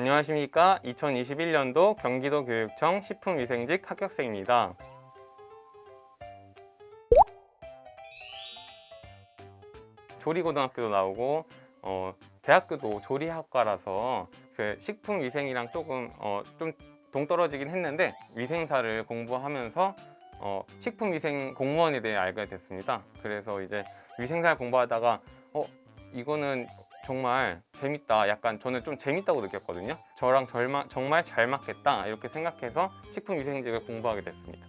안녕하십니까. 2021년도 경기도 교육청 식품위생직 합격생입니다. 조리고등학교도 나오고 어, 대학교도 조리학과라서 그 식품위생이랑 조금 어, 좀 동떨어지긴 했는데 위생사를 공부하면서 어, 식품위생 공무원에 대해 알게 됐습니다. 그래서 이제 위생사를 공부하다가 어 이거는 정말 재밌다. 약간 저는 좀 재밌다고 느꼈거든요. 저랑 절마, 정말 잘 맞겠다. 이렇게 생각해서 식품위생직을 공부하게 됐습니다.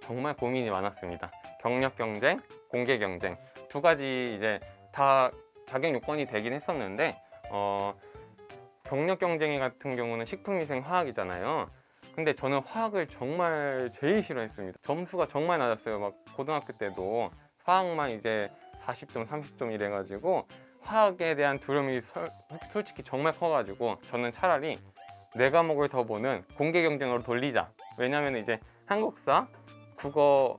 정말 고민이 많았습니다. 경력 경쟁, 공개 경쟁 두 가지 이제 다 자격 요건이 되긴 했었는데 어, 경력 경쟁 같은 경우는 식품위생 화학이잖아요. 근데 저는 화학을 정말 제일 싫어했습니다. 점수가 정말 낮았어요. 막 고등학교 때도 화학만 이제 40점, 30점 이래가지고 화학에 대한 두려움이 설- 솔직히 정말 커가지고 저는 차라리 내 과목을 더 보는 공개 경쟁으로 돌리자. 왜냐면 이제 한국사, 국어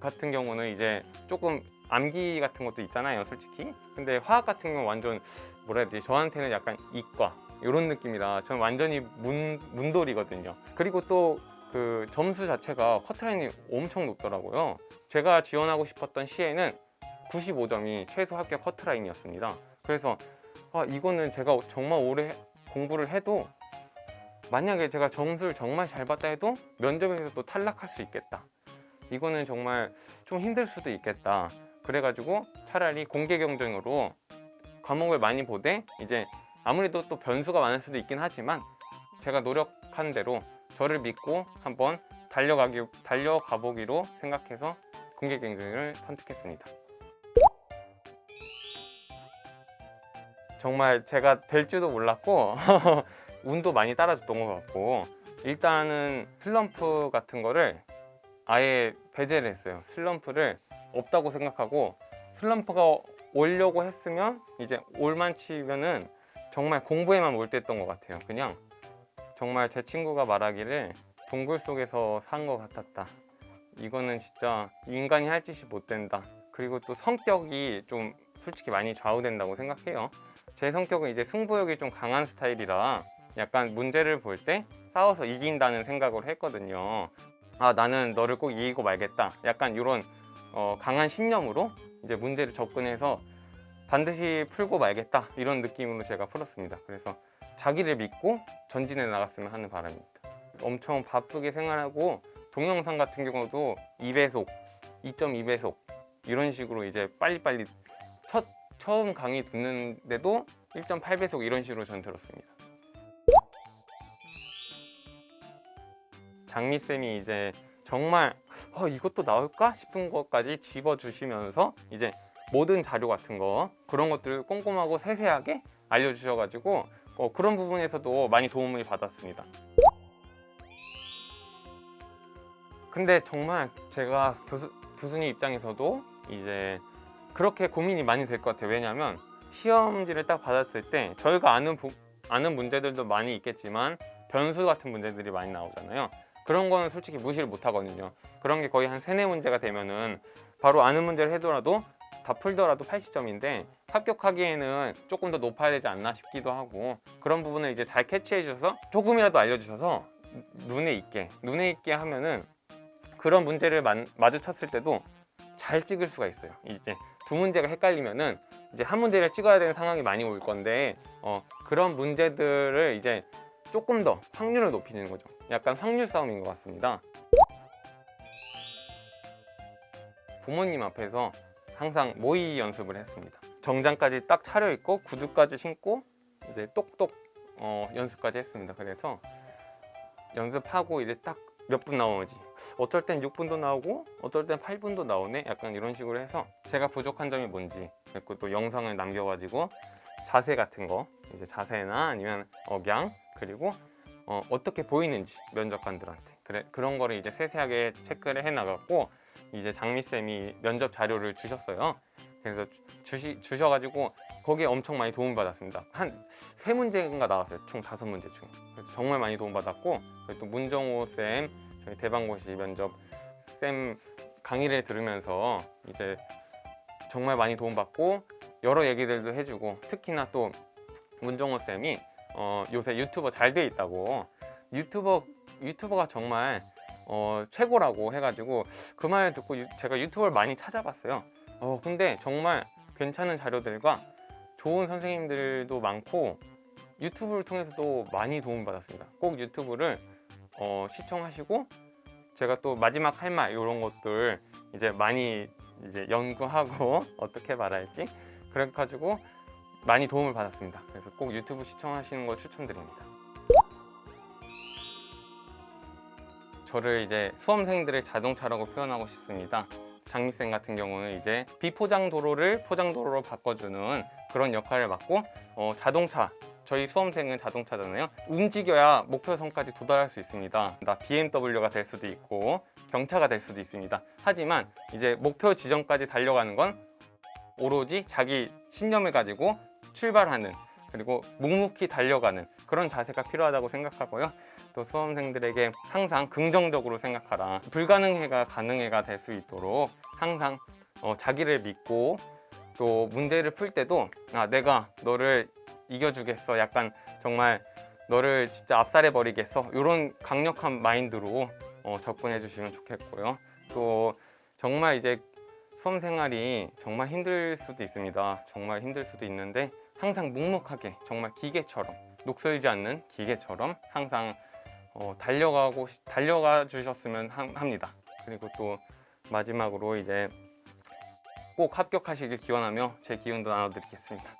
같은 경우는 이제 조금 암기 같은 것도 있잖아요, 솔직히. 근데 화학 같은 경우는 완전 뭐라 해야 되지? 저한테는 약간 이과 이런 느낌이라 저는 완전히 문, 문돌이거든요. 그리고 또 그 점수 자체가 커트라인이 엄청 높더라고요. 제가 지원하고 싶었던 시에는 95점이 최소 합격 커트라인이었습니다. 그래서 아, 이거는 제가 정말 오래 공부를 해도 만약에 제가 점수를 정말 잘 봤다 해도 면접에서 또 탈락할 수 있겠다. 이거는 정말 좀 힘들 수도 있겠다. 그래가지고 차라리 공개 경쟁으로 과목을 많이 보되 이제 아무래도 또 변수가 많을 수도 있긴 하지만 제가 노력한 대로 저를 믿고 한번 달려가기 달려가 보기로 생각해서 공개 경쟁을 선택했습니다. 정말 제가 될 줄도 몰랐고 운도 많이 따라줬던 것 같고 일단은 슬럼프 같은 거를 아예 배제를 했어요. 슬럼프를 없다고 생각하고 슬럼프가 오려고 했으면 이제 올만 치면은 정말 공부에만 몰두했던 것 같아요. 그냥 정말 제 친구가 말하기를 동굴 속에서 산 것 같았다. 이거는 진짜 인간이 할 짓이 못 된다. 그리고 또 성격이 좀 솔직히 많이 좌우된다고 생각해요. 제 성격은 이제 승부욕이 좀 강한 스타일이라 약간 문제를 볼 때 싸워서 이긴다는 생각을 했거든요. 아 나는 너를 꼭 이기고 말겠다. 약간 이런 어, 강한 신념으로 이제 문제를 접근해서 반드시 풀고 말겠다 이런 느낌으로 제가 풀었습니다. 그래서 자기를 믿고 전진해 나갔으면 하는 바람입니다. 엄청 바쁘게 생활하고 동영상 같은 경우도 2배속, 2.2배속 이런 식으로 이제 빨리빨리 첫 처음 강의 듣는데도 1.8배속 이런 식으로 전 들었습니다. 장미 쌤이 이제 정말 어, 이것도 나올까 싶은 것까지 집어 주시면서 이제 모든 자료 같은 거 그런 것들을 꼼꼼하고 세세하게 알려주셔가지고 어, 그런 부분에서도 많이 도움을 받았습니다. 근데 정말 제가 교수, 교수님 입장에서도 이제 그렇게 고민이 많이 될 것 같아요. 왜냐하면 시험지를 딱 받았을 때 저희가 아는 부- 아는 문제들도 많이 있겠지만 변수 같은 문제들이 많이 나오잖아요. 그런 거는 솔직히 무시를 못 하거든요. 그런 게 거의 한 세네 문제가 되면은 바로 아는 문제를 해더라도 다 풀더라도 80점인데 합격하기에는 조금 더 높아야 되지 않나 싶기도 하고 그런 부분을 이제 잘 캐치해 주셔서 조금이라도 알려주셔서 눈에 있게 눈에 있게 하면은 그런 문제를 만- 마주쳤을 때도 잘 찍을 수가 있어요. 이제 두 문제가 헷갈리면은 이제 한 문제를 찍어야 되는 상황이 많이 올 건데 어, 그런 문제들을 이제 조금 더 확률을 높이는 거죠. 약간 확률 싸움인 것 같습니다. 부모님 앞에서 항상 모의 연습을 했습니다. 정장까지 딱 차려 입고 구두까지 신고 이제 똑똑 어, 연습까지 했습니다. 그래서 연습하고 이제 딱 몇 분 나오지 어쩔 땐 6분도 나오고 어쩔 땐 8분도 나오네 약간 이런 식으로 해서 제가 부족한 점이 뭔지 그리고 또 영상을 남겨가지고 자세 같은 거 이제 자세나 아니면 억양 그리고 어, 어떻게 보이는지 면접관들한테 그래 그런 거를 이제 세세하게 체크를 해 나갔고 이제 장미 쌤이 면접 자료를 주셨어요. 그래서 주시 주셔가지고 거기에 엄청 많이 도움 받았습니다. 한 세 문제인가 나왔어요. 총 다섯 문제 중. 그래서 정말 많이 도움 받았고 그리고 또 문정호 쌤 저희 대방고시 면접 쌤 강의를 들으면서 이제 정말 많이 도움 받고 여러 얘기들도 해주고 특히나 또 문종호 쌤이 어, 요새 유튜버 잘 돼 있다고 유튜버 유튜버가 정말 어, 최고라고 해가지고 그 말을 듣고 유- 제가 유튜브를 많이 찾아봤어요. 어, 근데 정말 괜찮은 자료들과 좋은 선생님들도 많고 유튜브를 통해서도 많이 도움 받았습니다. 꼭 유튜브를 어, 시청하시고 제가 또 마지막 할 말 이런 것들 이제 많이 이제 연구하고 어떻게 말할지 그래가지고 많이 도움을 받았습니다. 그래서 꼭 유튜브 시청하시는 거 추천드립니다. 저를 이제 수험생들의 자동차라고 표현하고 싶습니다. 장미쌤 같은 경우는 이제 비포장 도로를 포장 도로로 바꿔주는 그런 역할을 맡고 어, 자동차 저희 수험생은 자동차잖아요. 움직여야 목표선까지 도달할 수 있습니다. 나 BMW가 될 수도 있고 경차가 될 수도 있습니다. 하지만 이제 목표 지점까지 달려가는 건 오로지 자기 신념을 가지고 출발하는 그리고 묵묵히 달려가는 그런 자세가 필요하다고 생각하고요. 또 수험생들에게 항상 긍정적으로 생각하라. 불가능해가 가능해가 될 수 있도록 항상 어, 자기를 믿고 또 문제를 풀 때도 아 내가 너를 이겨주겠어. 약간 정말 너를 진짜 압살해 버리겠어. 이런 강력한 마인드로 어, 접근해 주시면 좋겠고요. 또 정말 이제 수험 생활이 정말 힘들 수도 있습니다. 정말 힘들 수도 있는데 항상 묵묵하게 정말 기계처럼 녹슬지 않는 기계처럼 항상 어, 달려가고 싶- 달려가 주셨으면 함- 합니다. 그리고 또 마지막으로 이제 꼭 합격하시길 기원하며 제 기운도 나눠드리겠습니다.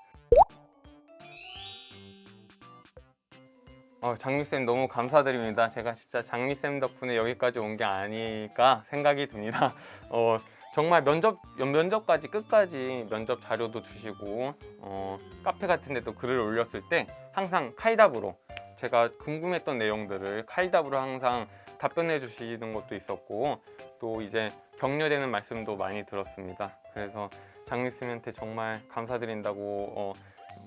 어, 장미쌤 너무 감사드립니다. 제가 진짜 장미쌤 덕분에 여기까지 온 게 아닐까 생각이 듭니다. 어, 정말 면접 면접까지 끝까지 면접 자료도 주시고 어, 카페 같은 데도 글을 올렸을 때 항상 칼답으로 제가 궁금했던 내용들을 칼답으로 항상 답변해 주시는 것도 있었고 또 이제 격려되는 말씀도 많이 들었습니다. 그래서 장미쌤한테 정말 감사드린다고 어,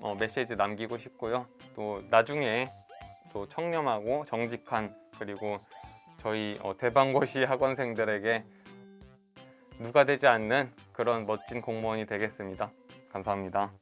어, 메시지 남기고 싶고요. 또 나중에 또 청렴하고 정직한 그리고 저희 어, 대방고시 학원생들에게 누가 되지 않는 그런 멋진 공무원이 되겠습니다. 감사합니다.